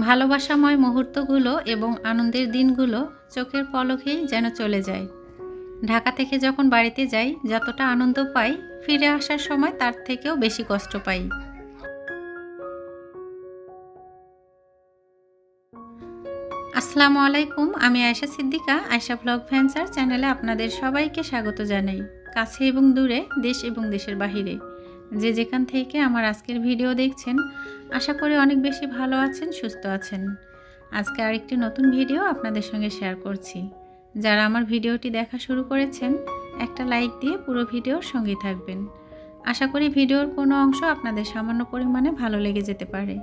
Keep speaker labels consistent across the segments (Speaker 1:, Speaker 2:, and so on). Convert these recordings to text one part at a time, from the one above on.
Speaker 1: ভালোবাসাময় মুহূর্তগুলো এবং আনন্দের দিনগুলো চোখের পলকেই যেন চলে যায়। ঢাকা থেকে যখন বাড়িতে যাই, যতটা আনন্দ পাই, ফিরে আসার সময় তার থেকেও বেশি কষ্ট পাই। আসসালামু আলাইকুম, আমি আয়শা সিদ্দিকা, আয়শা ব্লগ ভ্যান্সার চ্যানেলে আপনাদের সবাইকে স্বাগত জানাই। কাছে এবং দূরে, দেশ এবং দেশের বাহিরে। যে যেখান থেকে আমার আজকের ভিডিও দেখছেন, আশা করি অনেক বেশি ভালো আছেন, সুস্থ আছেন। আজকে আরেকটি নতুন ভিডিও আপনাদের সঙ্গে শেয়ার করছি। যারা আমার ভিডিওটি দেখা শুরু করেছেন, একটা লাইক দিয়ে পুরো ভিডিওর সঙ্গে থাকবেন। আশা করি ভিডিওর কোনো অংশ আপনাদের সামান্য পরিমাণে ভালো লেগে যেতে পারে।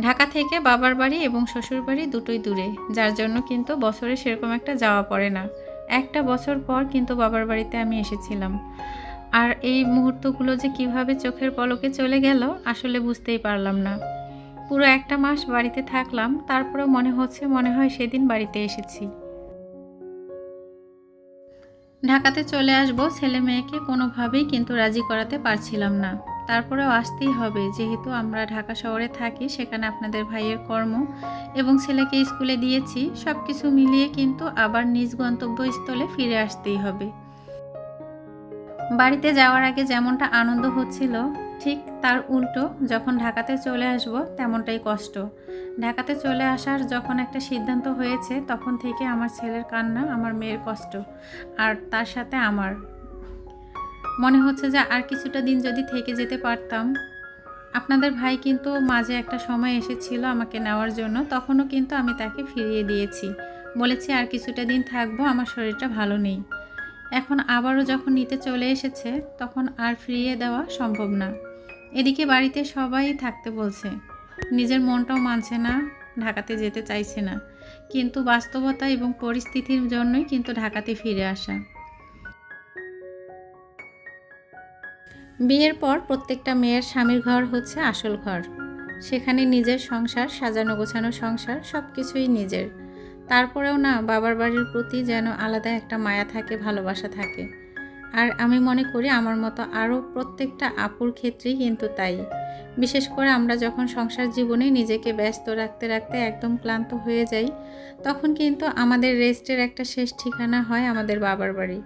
Speaker 1: ঢাকা থেকে বাবার বাড়ি এবং শ্বশুর বাড়ি দুটোই দূরে, যার জন্য কিন্তু বছরে সেরকম একটা যাওয়া পড়ে না। একটা বছর পর কিন্তু বাবার বাড়িতে আমি এসেছিলাম। আর এই মুহূর্তগুলো যে কীভাবে চোখের পলকে চলে গেল আসলে বুঝতেই পারলাম না। পুরো একটা মাস বাড়িতে থাকলাম, তারপরেও মনে হচ্ছে মনে হয় সেদিন বাড়িতে এসেছি। ঢাকাতে চলে আসব ছেলে মেয়েকে কোনোভাবেই কিন্তু রাজি করাতে পারছিলাম না। তারপরেও আসতেই হবে। যেহেতু আমরা ঢাকা শহরে থাকি, সেখানে আপনাদের ভাইয়ের কর্ম এবং ছেলেকে স্কুলে দিয়েছি সব কিছু মিলিয়ে কিন্তু আবার নিজ গন্তব্যস্থলে ফিরে আসতেই হবে। বাড়িতে যাওয়ার আগে যেমনটা আনন্দ হচ্ছিল, ঠিক তার উল্টো যখন ঢাকাতে চলে আসব তেমনটাই কষ্ট। ঢাকাতে চলে আসার যখন একটা সিদ্ধান্ত হয়েছে, তখন থেকে আমার ছেলের কান্না, আমার মেয়ের কষ্ট, আর তার সাথে আমার। মনে হচ্ছে যে আর কিছুটা দিন যদি থেকে যেতে পারতাম। আপনাদের ভাই কিন্তু মাঝে একটা সময় এসেছিল আমাকে নেওয়ার জন্য, তখনও কিন্তু আমি তাকে ফিরিয়ে দিয়েছি। বলেছি, আর কিছুটা দিন থাকব, আমার শরীরটা ভালো নেই। এখন আবারও যখন নিতে চলে এসেছে, তখন আর ফিরিয়ে দেওয়া সম্ভব না। এদিকে বাড়িতে সবাই থাকতে বলছে, নিজের মনটাও মানছে না, ঢাকাতে যেতে চাইছে না। কিন্তু বাস্তবতা এবং পরিস্থিতির জন্যই কিন্তু ঢাকাতে ফিরে আসা। বিয়ের পর প্রত্যেকটা মেয়ের স্বামীর ঘর হচ্ছে আসল ঘর। সেখানে নিজের সংসার, সাজানো গোছানো সংসার সব কিছুই নিজের। তারপরেও না, বাবার বাড়ির প্রতি যেন আলাদা একটা মায়া থাকে, ভালোবাসা থাকে। আর আমি মনে করি আমার মতো আরও প্রত্যেকটা আপুর ক্ষেত্রেই কিন্তু তাই। বিশেষ করে আমরা যখন সংসার জীবনে নিজেকে ব্যস্ত রাখতে রাখতে একদম ক্লান্ত হয়ে যাই, তখন কিন্তু আমাদের রেস্টের একটা শেষ ঠিকানা হয় আমাদের বাবার বাড়ি।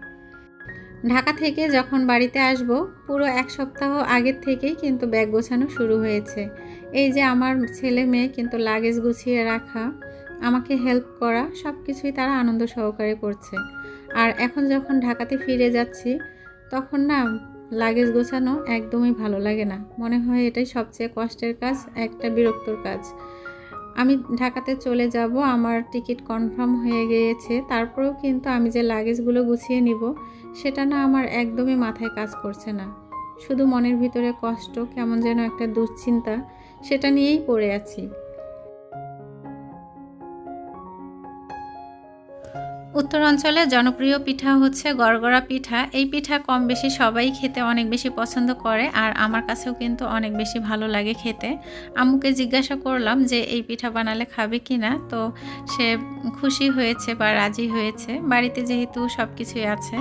Speaker 1: ঢাকা থেকে যখন বাড়িতে আসব, পুরো এক সপ্তাহ আগের থেকেই কিন্তু ব্যাগ গোছানো শুরু হয়েছে। এই যে আমার ছেলে মেয়ে কিন্তু লাগেজ গুছিয়ে রাখা, আমাকে হেল্প করা সব কিছুই তারা আনন্দ সহকারে করছে। আর এখন যখন ঢাকাতে ফিরে যাচ্ছি, তখন না লাগেজ গোছানো একদমই ভালো লাগে না। মনে হয় এটাই সবচেয়ে কষ্টের কাজ, একটা বিরক্তর কাজ। আমি ঢাকাতে চলে যাব, আমার টিকিট কনফার্ম হয়ে গিয়েছে, তারপরেও কিন্তু আমি যে লাগেজগুলো গুছিয়ে নিব, সেটা না আমার একদমই মাথায় কাজ করছে না। শুধু মনের ভিতরে কষ্ট, কেমন যেন একটা দুশ্চিন্তা, সেটা নিয়েই পড়ে আছি। উত্তরাঞ্চলে জনপ্রিয় পিঠা হচ্ছে গড়গড়া পিঠা। এই পিঠা কম বেশি সবাই খেতে অনেক বেশি পছন্দ করে, আর আমার কাছেও কিন্তু অনেক বেশি ভালো লাগে খেতে। আম্মুকে জিজ্ঞাসা করলাম যে, এই পিঠা বানালে খাবে কি না তো সে খুশি হয়েছে বা রাজি হয়েছে। বাড়িতে যেহেতু সব কিছুই আছে,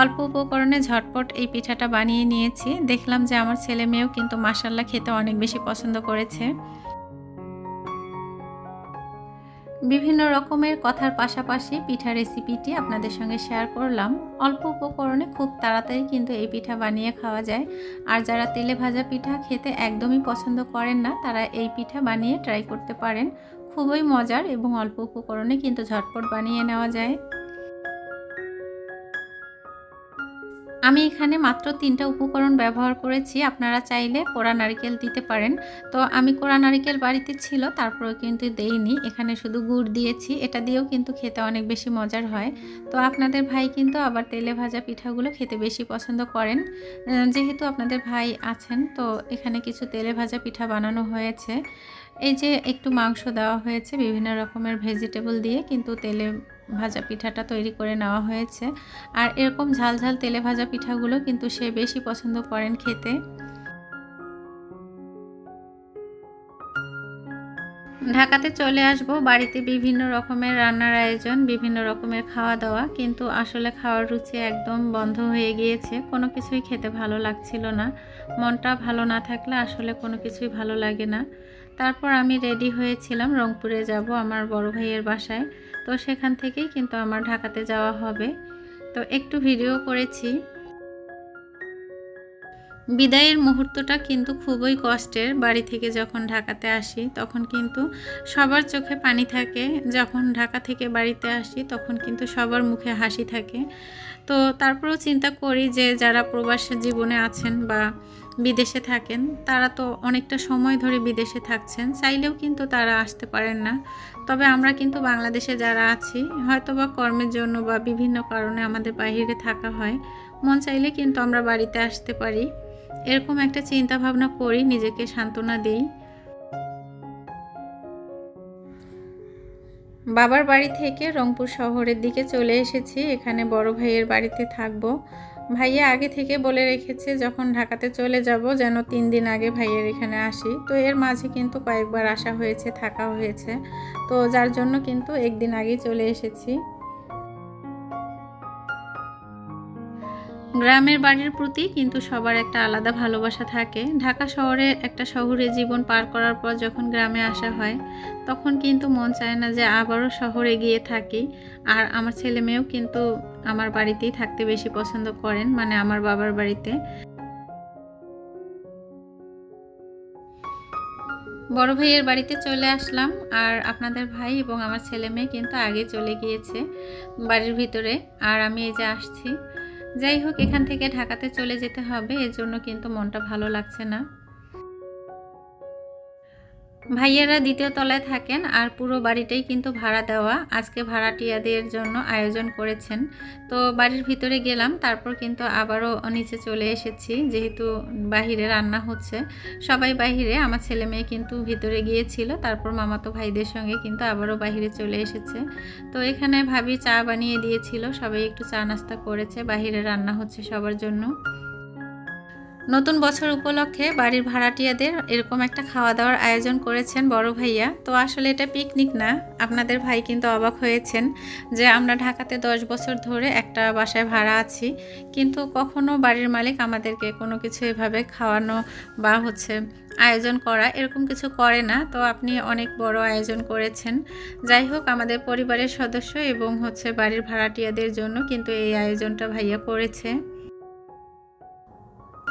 Speaker 1: অল্প উপকরণে ঝটপট এই পিঠাটা বানিয়ে নিয়েছি। দেখলাম যে আমার ছেলে মেয়েও কিন্তু মাসাল্লা খেতে অনেক বেশি পছন্দ করেছে। বিভিন্ন রকমের কথার পাশাপাশি পিঠা রেসিপিটি আপনাদের সঙ্গে শেয়ার করলাম। অল্প উপকরণে খুব তাড়াতাড়ি কিন্তু এই পিঠা বানিয়ে খাওয়া যায়। আর যারা তেলে ভাজা পিঠা খেতে একদমই পছন্দ করেন না, তারা এই পিঠা বানিয়ে ট্রাই করতে পারেন। খুবই মজার এবং অল্প উপকরণে কিন্তু ঝটপট বানিয়ে নেওয়া যায়। আমি এখানে মাত্র তিনটা উপকরণ ব্যবহার করেছি, আপনারা চাইলে কোড়া নারকেল দিতে পারেন। তো আমি কোড়া নারকেল বাড়িতে ছিল, তারপরেও কিন্তু দেইনি। এখানে শুধু গুড় দিয়েছি, এটা দিয়েও কিন্তু খেতে অনেক বেশি মজার হয়। তো আপনাদের ভাই কিন্তু আবার তেলে ভাজা পিঠাগুলো খেতে বেশি পছন্দ করেন। যেহেতু আপনাদের ভাই আছেন, তো এখানে কিছু তেলে ভাজা পিঠা বানানো হয়েছে। এই যে একটু মাংস দেওয়া হয়েছে, বিভিন্ন রকমের ভেজিটেবল দিয়ে, কিন্তু তেলে ভাজা পিঠাটা তৈরি করে নেওয়া হয়েছে। আর এরকম ঝাল ঝাল তেলে ভাজা পিঠাগুলো কিন্তু সে বেশি পছন্দ করেন খেতে। ঢাকাতে চলে আসব। বাড়িতে বিভিন্ন রকমের রান্নার আয়োজন, বিভিন্ন রকমের খাওয়া দাওয়া, কিন্তু আসলে খাওয়ার রুচি একদম বন্ধ হয়ে গিয়েছে। কোনো কিছুই খেতে ভালো লাগছিল না। মনটা ভালো না থাকলে আসলে কোনো কিছুই ভালো লাগে না। তারপর আমি রেডি হয়েছিলাম রংপুরে যাব আমার বড় ভাইয়ের বাসায়। তো সেখান থেকেই কিন্তু আমার ঢাকাতে যাওয়া হবে। তো একটু ভিডিও করেছি। বিদায়ের মুহূর্তটা কিন্তু খুবই কষ্টের বাড়ি থেকে যখন ঢাকাতে আসি, তখন কিন্তু সবার চোখে পানি থাকে। যখন ঢাকা থেকে বাড়িতে আসি, তখন কিন্তু সবার মুখে হাসি থাকে। তো তারপরেও চিন্তা করি যে যারা প্রবাস জীবনে আছেন বা বিদেশে থাকেন, তারা তো অনেকটা সময় ধরে বিদেশে থাকছেন, চাইলেও কিন্তু তারা আসতে পারেন না। তবে আমরা কিন্তু বাংলাদেশে যারা আছি হয়তো বা কর্মের জন্য বা বিভিন্ন কারণে আমাদের বাইরে থাকা হয়, মন চাইলে কিন্তু আমরা বাড়িতে আসতে পারি। এরকম একটা চিন্তা ভাবনা করি, নিজেকে সান্ত্বনা দিই। বাবার বাড়ি থেকে রংপুর শহরের দিকে চলে এসেছি। এখানে বড় ভাইয়ের বাড়িতে থাকব। ভাইয়া আগে থেকে বলে রেখেছে যখন ঢাকাতে চলে যাব যেন তিন দিন আগে ভাইয়ের এখানে আসি। তো এর মাঝে কিন্তু কয়েকবার আসা হয়েছে, থাকা হয়েছে। তো যার জন্য কিন্তু একদিন আগেই চলে এসেছি। গ্রামের বাড়ির প্রতি কিন্তু সবার একটা আলাদা ভালোবাসা থাকে। ঢাকা শহরে একটা শহরে জীবন পার করার পর যখন গ্রামে আসা হয়, তখন কিন্তু মন চায় না যে আবারও শহরে গিয়ে থাকি। আর আমার ছেলে মেয়েও কিন্তু আমার বাড়িতেই থাকতে বেশি পছন্দ করেন মানে আমার বাবার বাড়িতে। বড় ভাইয়ের বাড়িতে চলে আসলাম আর আপনাদের ভাই এবং আমার ছেলে মেয়ে কিন্তু আগে চলে গিয়েছে বাড়ির ভিতরে। আর আমি এই যে আসছি যাই হোক এখান থেকে ঢাকাতে চলে যেতে হবে। এজন্য কিন্তু মনটা ভালো লাগছে না। ভাইয়েরা দ্বিতীয় তলায় থাকেন আর পুরো বাড়িটাই কিন্তু ভাড়া দেওয়া। আজকে ভাড়াটিয়াদের জন্য আয়োজন করেছেন। তো বাড়ির ভিতরে গেলাম, তারপর কিন্তু আবারও নিচে চলে এসেছি। যেহেতু বাহিরে রান্না হচ্ছে, সবাই বাহিরে, আমার ছেলে মেয়ে কিন্তু ভিতরে গিয়েছিল, তারপর মামাতো ভাইদের সঙ্গে কিন্তু আবারও বাহিরে চলে এসেছে। তো এখানে ভাবি চা বানিয়ে দিয়েছিল, সবাই একটু চা নাস্তা করেছে, বাহিরে রান্না হচ্ছে সবার জন্য। নতুন বছর উপলক্ষে বাড়ির ভাড়াটিয়াদের এরকম একটা খাওয়া দাওয়ার আয়োজন করেছেন বড় ভাইয়া। তো আসলে এটা পিকনিক না। আপনাদের ভাই কিন্তু অবাক হয়েছেন যে আমরা ঢাকাতে দশ বছর ধরে একটা বাসায় ভাড়া আছি, কিন্তু কখনো বাড়ির মালিক আমাদেরকে কোনো কিছু এভাবে খাওয়ানো বা হচ্ছে আয়োজন করা এরকম কিছু করে না। তো আপনি অনেক বড় আয়োজন করেছেন। যাই হোক, আমাদের পরিবারের সদস্য এবং হচ্ছে বাড়ির ভাড়াটিয়াদের জন্য কিন্তু এই আয়োজনটা ভাইয়া করেছে।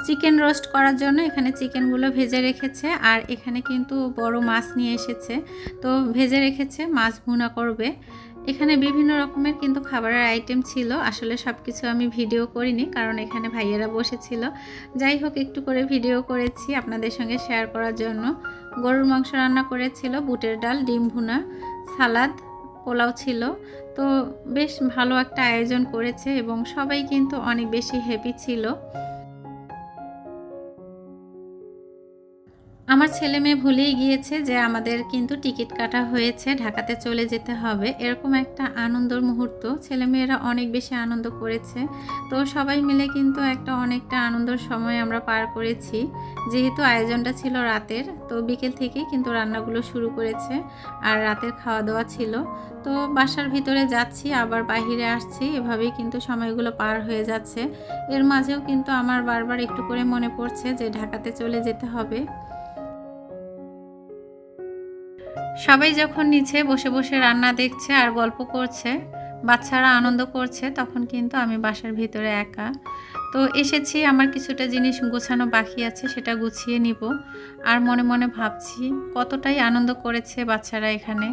Speaker 1: চিকেন রোস্ট করার জন্য এখানে চিকেনগুলো ভেজে রেখেছে, আর এখানে কিন্তু বড় মাছ নিয়ে এসেছে। তো ভেজে রেখেছে, মাছ ভুনা করবে। এখানে বিভিন্ন রকমের কিন্তু খাবারের আইটেম ছিল, আসলে সব কিছু আমি ভিডিও করিনি, কারণ এখানে ভাইয়েরা বসেছিল। যাই হোক, একটু করে ভিডিও করেছি আপনাদের সঙ্গে শেয়ার করার জন্য। গরুর মাংস রান্না করেছিল, বুটের ডাল, ডিম ভুনা, সালাদ, পোলাও ছিল। তো বেশ ভালো একটা আয়োজন করেছে এবং সবাই কিন্তু অনেক বেশি হ্যাপি ছিল। আমার ছেলে মেয়ে ভুলেই গিয়েছে যে আমাদের কিন্তু টিকিট কাটা হয়েছে, ঢাকাতে চলে যেতে হবে। এরকম একটা আনন্দর মুহূর্ত। ছেলে মেয়েরা অনেক বেশি আনন্দ করেছে। তো সবাই মিলে কিন্তু একটা অনেকটা আনন্দর সময় আমরা পার করেছি। যেহেতু আয়োজনটা ছিল রাতের, তো বিকেল থেকেই কিন্তু রান্নাগুলো শুরু করেছে আর রাতের খাওয়া দাওয়া ছিল। তো বাসার ভিতরে যাচ্ছি, আবার বাহিরে আসছি। এভাবেই কিন্তু সময়গুলো পার হয়ে যাচ্ছে। এর মাঝেও কিন্তু আমার বারবার একটু করে মনে পড়ছে যে ঢাকাতে চলে যেতে হবে। সবাই যখন নিচে বসে বসে রান্না দেখছে আর গল্প করছে, বাচ্চারা আনন্দ করছে, তখন কিন্তু আমি বাসার ভিতরে একা। তো এসেছি, আমার কিছুটা জিনিস গোছানো বাকি আছে, সেটা গুছিয়ে নিব। আর মনে মনে ভাবছি, কতটাই আনন্দ করেছে বাচ্চারা এখানে।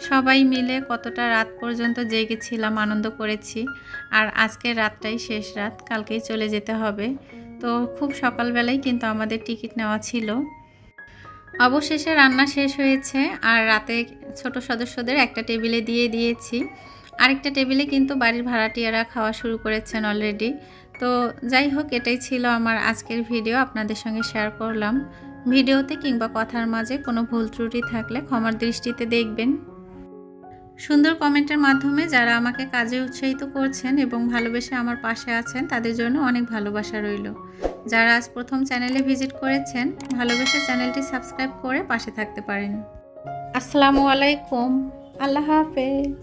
Speaker 1: সবাই মিলে কতটা রাত পর্যন্ত জেগেছিলাম, আনন্দ করেছি। আর আজকের রাতটাই শেষ রাত, কালকেই চলে যেতে হবে। তো খুব সকালবেলায় কিন্তু আমাদের টিকিট নেওয়া ছিল। অবশেষে রান্না শেষ হয়েছে আর রাতে ছোট সদস্যদের একটা টেবিলে দিয়ে দিয়েছি। আরেকটা টেবিলে কিন্তু বাড়ির ভাড়াটিয়ারা খাওয়া শুরু করেছেন অলরেডি তো যাই হোক, এটাই ছিল আমার আজকের ভিডিও আপনাদের সঙ্গে শেয়ার করলাম। ভিডিওতে কিংবা কথার মাঝে কোনো ভুল ত্রুটি থাকলে ক্ষমার দৃষ্টিতে দেখবেন। সুন্দর কমেন্টের মাধ্যমে যারা আমাকে কাজে উৎসাহিত করছেন এবং ভালোবেসে আমার পাশে আছেন, তাদের জন্য অনেক ভালোবাসা রইল। যারা আজ প্রথম চ্যানেলে ভিজিট করেছেন, ভালোবেসে চ্যানেলটি সাবস্ক্রাইব করে পাশে থাকতে পারেন। আসসালামু আলাইকুম। আল্লাহ হাফেজ।